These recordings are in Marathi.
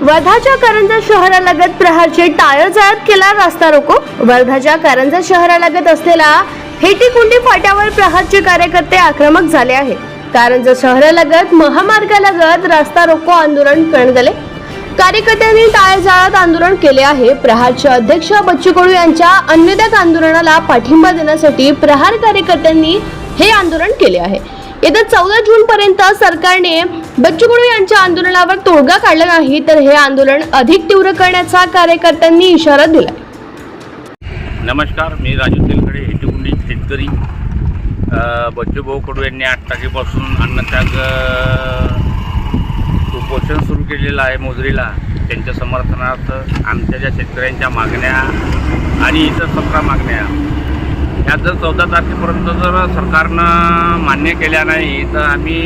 वर्धाच्या कारंजा शहरालगत प्रहारचे टायर जाळत केला रास्ता रोको. वर्धाच्या कारंजा शहरालगत असलेला हेटीकुंडी फाट्यावर प्रहारचे कार्यकर्ते आक्रमक झाले आहेत. कारंजा शहरालगत महामार्गालगत रास्ता रोको आंदोलन करण्यात आले कार्यकर्त्यांनी टाळेजाळात आंदोलन केले आहे. प्रहारचे अध्यक्ष बच्चू कडू यांच्या अन्नदात आंदोलनाला पाठिंबा देण्यासाठी प्रहार कार्यकर्त्यांनी हे आंदोलन केले आहे. येत्या चौदा जून पर्यंत सरकारने बच्चू कडू यांच्या आंदोलनावर तोडगा काढला नाही तर हे आंदोलन अधिक तीव्र करण्याचा कार्यकर्त्यांनी इशारा दिला नमस्कार मी राजू तेलकडे हेटुकुंडी शेतकरी. बच्चूभाऊ कडू यांनी आठ तारखेपासून अन्नत्याग केलेला आहे मोजरीला त्यांच्या समर्थनार्थ आमच्या ज्या शेतकऱ्यांच्या मागण्या आणि इतर सतरा मागण्या. ह्या जर चौदा तारखेपर्यंत जर सरकारनं मान्य केल्या नाही तर आम्ही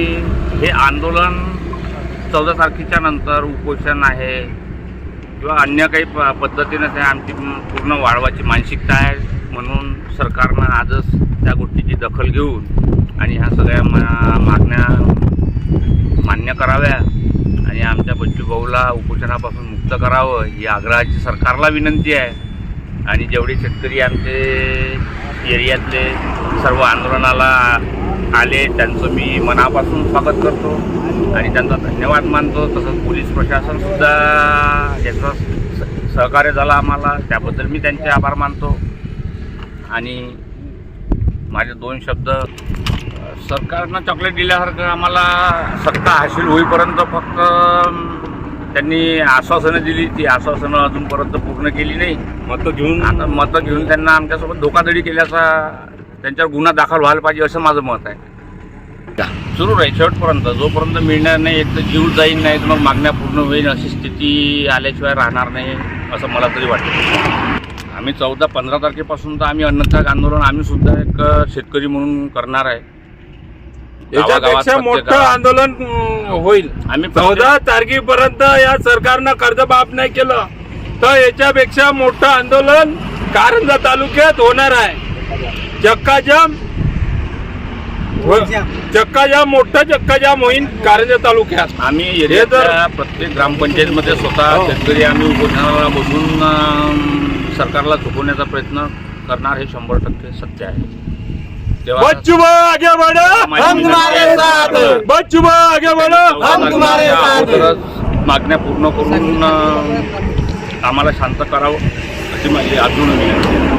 हे आंदोलन चौदा तारखेच्या नंतर उपोषण आहे किंवा अन्य काही प पद्धतीनं ते आमची पूर्ण वाढवायची मानसिकता आहे म्हणून सरकारनं आजच त्या गोष्टीची दखल घेऊन आणि ह्या सगळ्या मा मागण्या मान्य कराव्या. आमच्या बच्चू भाऊला उपोषणापासून मुक्त करावं ही आग्रहाची सरकारला विनंती आहे. आणि जेवढे शेतकरी आमचे एरियातले सर्व आंदोलनाला आले त्यांचं मी मनापासून स्वागत करतो. आणि त्यांचा धन्यवाद मानतो. तसंच पोलीस प्रशासनसुद्धा याचं स- सहकार्य झालं आम्हाला. त्याबद्दल मी त्यांचे आभार मानतो. आणि माझे दोन शब्द सरकारनं चॉकलेट दिल्यासारखं आम्हाला सत्ता हासिल होईपर्यंत फक्त त्यांनी आश्वासनं दिली. ती आश्वासनं अजूनपर्यंत पूर्ण केली नाही. मतं घेऊन आता मतं घेऊन त्यांना आमच्यासोबत धोकाधडी केल्याचा त्यांच्यावर गुन्हा दाखल व्हायला पाहिजे असं माझं मत आहे. सुरू राहील शेवटपर्यंत. जोपर्यंत मिळणार नाही एक तर जीव जाईल नाही तर मग मागण्या पूर्ण होईल अशी स्थिती आल्याशिवाय राहणार नाही असं मला तरी वाटतं. आम्ही चौदा पंधरा तारखेपासून तर आम्ही अन्नत्याग आंदोलन आम्ही सुद्धा एक शेतकरी म्हणून करणार आहे. याच्यापेक्षा मोठं. आंदोलन होईल. आम्ही चौदा तारखेपर्यंत या सरकारनं कर्ज माफ नाही केलं. तर याच्यापेक्षा मोठं आंदोलन कारंजा तालुक्यात होणार आहे. चक्काजाम चक्काजाम. मोठं चक्काजाम होईल कारंजा तालुक्यात. आम्ही हे एरियाच्या प्रत्येक ग्रामपंचायतीमध्ये स्वतः हो. शेतकरी आम्ही उपोषणाला बसून सरकारला चुकवण्याचा प्रयत्न करणार हे शंभर टक्के सत्य आहे. बच्चू आगे बढ़ो हम तुम्हारे साथ हैं. बच्चू आगे बढ़ो। मागण्या पूर्ण करून आम्हाला शांत करावं अशी माझी अजून विनंती